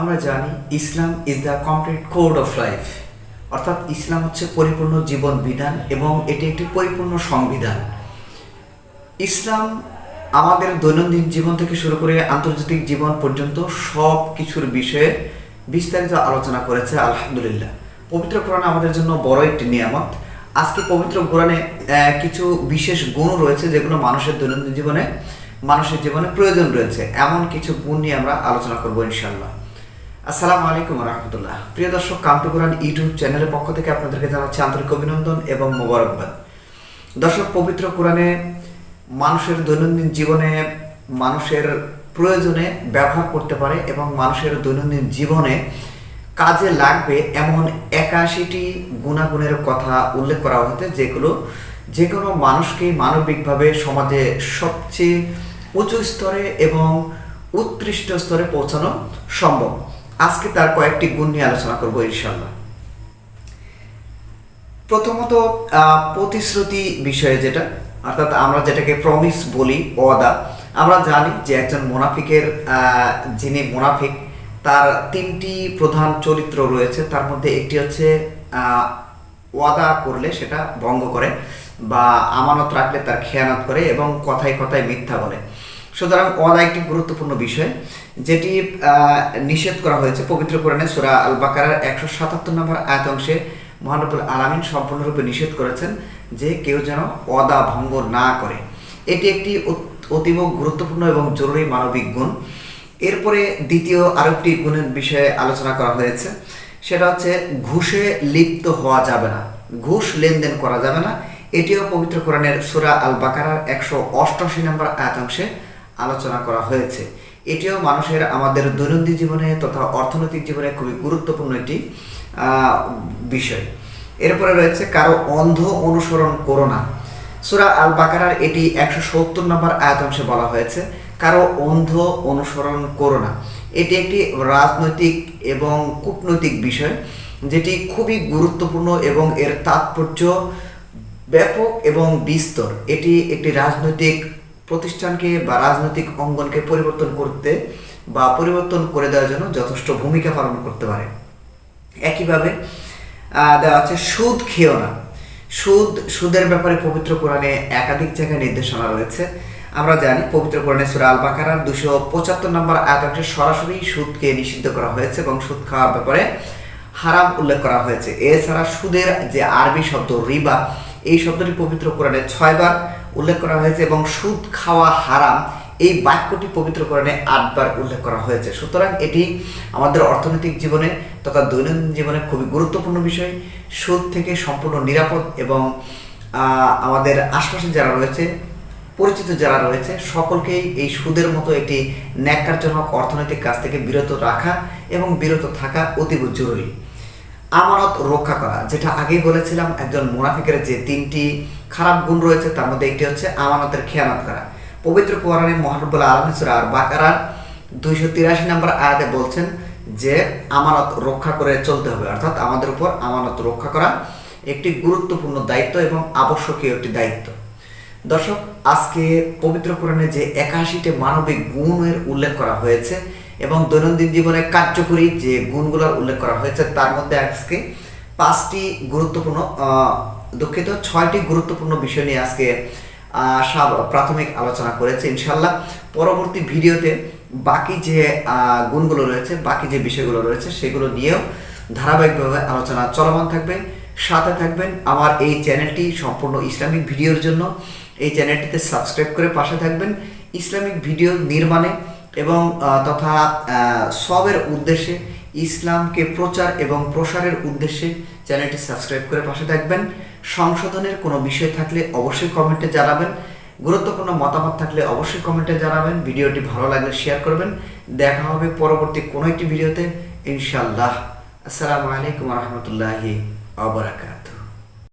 আমরা জানি Islam is the complete code of life অর্থাৎ ইসলাম হচ্ছে পরিপূর্ণ জীবন বিধান এবং এটি একটি পরিপূর্ণ সংবিধান। ইসলাম আমাদের দৈনন্দিন জীবন থেকে শুরু করে আন্তর্জাতিক জীবন পর্যন্ত সব কিছুর বিষয়ে বিস্তারিত আলোচনা করেছে, আলহামদুলিল্লাহ। পবিত্র কোরআন আমাদের জন্য বড় একটি নিয়ামত। আজকে পবিত্র কোরআনে কিছু বিশেষ গুণ রয়েছে যেগুলো মানুষের দৈনন্দিন জীবনে, মানুষের জীবনে প্রয়োজন রয়েছে। এমন কিছু গুণ নিয়ে আমরা আলোচনা করব ইনশাল্লাহ আসসালামু আলাইকুম রহমতুল্লাহ। প্রিয় দর্শক কামটু কোরআন ইউটিউব চ্যানেলের পক্ষ থেকে আপনাদেরকে জানাচ্ছি আন্তরিক অভিনন্দন এবং মোবারকবাদ। দর্শক, পবিত্র কোরআনে মানুষের দৈনন্দিন জীবনে মানুষের প্রয়োজনে ব্যবহার করতে পারে এবং মানুষের দৈনন্দিন জীবনে কাজে লাগবে এমন একাশিটি গুণাগুণের কথা উল্লেখ করা হয়েছে, যেগুলো যে কোনো মানুষকে মানবিকভাবে সমাজে সবচেয়ে উঁচু স্তরে এবং উৎকৃষ্ট স্তরে পৌঁছানো সম্ভব। আজকে তার কয়েকটি গুণ নিয়ে আলোচনা করব ইনশাল্লাহ প্রথমত প্রতিশ্রুতি বিষয়ে যেটা, অর্থাৎ আমরা যেটাকে প্রমিস বলি, ওয়াদা, আমরা জানি যে একজন মোনাফিকের যিনি মোনাফিক, তার তিনটি প্রধান চরিত্র রয়েছে। তার মধ্যে একটি হচ্ছে ওয়াদা করলে সেটা ভঙ্গ করে বা আমানত রাখলে তার খেয়ানত করে এবং কথায় কথায় মিথ্যা বলে। সুতরাং ওয়াদা একটি গুরুত্বপূর্ণ বিষয়, যেটি নিষেধ করা হয়েছে পবিত্র কোরআনে সুরা আল বাকারার একশো সাতাত্তর নম্বর আয়াত অংশে মহানবুল আলামিন সম্পূর্ণরূপে নিষেধ করেছেন যে কেউ যেন ওয়াদা ভঙ্গ না করে। এটি একটি অতীব গুরুত্বপূর্ণ এবং জরুরি মানবিক গুণ। এরপরে দ্বিতীয় আরেকটি গুণের বিষয়ে আলোচনা করা হয়েছে, সেটা হচ্ছে ঘুষে লিপ্ত হওয়া যাবে না। ঘুষ লেনদেন করা যাবে না। এটিও পবিত্র কোরআনের সুরা আল বাকারার একশো অষ্টআশি নম্বর আয়াতাংশে আলোচনা করা হয়েছে। এটিও মানুষের আমাদের দৈনন্দিন জীবনে তথা অর্থনৈতিক জীবনে খুবই গুরুত্বপূর্ণ একটি বিষয়। এরপরে রয়েছে, কারও অন্ধ অনুসরণ করো না। সুরা আল বাকারার এটি একশো সত্তর নম্বর আয়াতাংশে বলা হয়েছে, কারও অন্ধ অনুসরণ করো না। এটি একটি রাজনৈতিক এবং কূটনৈতিক বিষয়, যেটি খুবই গুরুত্বপূর্ণ এবং এর তাৎপর্য ব্যাপক এবং বিস্তর। এটি একটি রাজনৈতিক প্রতিষ্ঠানকে বা রাজনৈতিক অঙ্গনকে পরিবর্তন করতে বা পরিবর্তন করে দেওয়ার জন্য যথেষ্ট ভূমিকা পালন করতে পারে। একইভাবে দেওয়া আছে, সুদ খেও না। সুদ, সুদের ব্যাপারে পবিত্র কোরআনে একাধিক জায়গায় নির্দেশনা রয়েছে। আমরা জানি, পবিত্র কোরআনে সুরা আল বাকারার দুশো পঁচাত্তর নম্বর আয়াতাংশে সরাসরি সুদকে নিষিদ্ধ করা হয়েছে এবং সুদ খাওয়ার ব্যাপারে হারাম উল্লেখ করা হয়েছে। এছাড়া সুদের যে আরবি শব্দ রিবা এই শব্দটি পবিত্র কোরআনে ছয়বার উল্লেখ করা হয়েছে এবং সুদ খাওয়া হারাম, এই বাক্যটি পবিত্র কোরআনে আটবার উল্লেখ করা হয়েছে। সুতরাং এটি আমাদের অর্থনৈতিক জীবনে তথা দৈনন্দিন জীবনে খুবই গুরুত্বপূর্ণ বিষয়। সুদ থেকে সম্পূর্ণ নিরাপদ এবং আমাদের আশপাশে যারা রয়েছে, পরিচিত যারা রয়েছে, সকলকেই এই সুদের মতো একটি ন্যাক্কারজনক অর্থনৈতিক কাজ থেকে বিরত রাখা এবং বিরত থাকা অতীব জরুরি। আমানত রক্ষা করা, যেটা আগেই বলেছিলাম, একজন মুনাফিকের যে তিনটি খারাপ গুণ রয়েছে, তার মধ্যে একটি হচ্ছে আমানতের খেয়ানত করা। পবিত্র কোরআনে মহানবুল্লাহ আলমসুরা আর বাকারার দুইশো তিরাশি নম্বর আয়াতে বলছেন যে, আমানত রক্ষা করে চলতে হবে, অর্থাৎ আমাদের উপর আমানত রক্ষা করা একটি গুরুত্বপূর্ণ দায়িত্ব এবং আবশ্যকীয় একটি দায়িত্ব। দর্শক, আজকে পবিত্র কোরআনে যে একাশিটি মানবিক গুণের উল্লেখ করা হয়েছে এবং দৈনন্দিন জীবনে কার্যকরী যে গুণগুলোর উল্লেখ করা হয়েছে, তার মধ্যে আজকে পাঁচটি গুরুত্বপূর্ণ দুঃখিত, ছয়টি গুরুত্বপূর্ণ বিষয় নিয়ে আজকে প্রাথমিক আলোচনা করেছে ইনশাল্লাহ পরবর্তী ভিডিওতে বাকি যে গুণগুলো রয়েছে, বাকি যে বিষয়গুলো রয়েছে, সেগুলো নিয়েও ধারাবাহিকভাবে আলোচনা চলমান থাকবে। সাথে থাকবেন আমার এই চ্যানেলটি সম্পূর্ণ ইসলামিক ভিডিওর জন্য। এই চ্যানেলটিতে সাবস্ক্রাইব করে পাশে থাকবেন। ইসলামিক ভিডিও নির্মাণে এবং তথা সবের উদ্দেশ্যে ইসলামকে প্রচার এবং প্রসারের উদ্দেশ্যে চ্যানেলটি সাবস্ক্রাইব করে পাশে থাকবেন। সংশোধনের কোনো বিষয় থাকলে অবশ্যই কমেন্টে জানাবেন। গুরুত্বপূর্ণ মতামত থাকলে অবশ্যই কমেন্টে জানাবেন। ভিডিওটি ভালো লাগলে শেয়ার করবেন। দেখা হবে পরবর্তী কোনো একটি ভিডিওতে। ইনশাল্লাহ আসসালামু আলাইকুম রহমতুল্লাহি আবরাকাত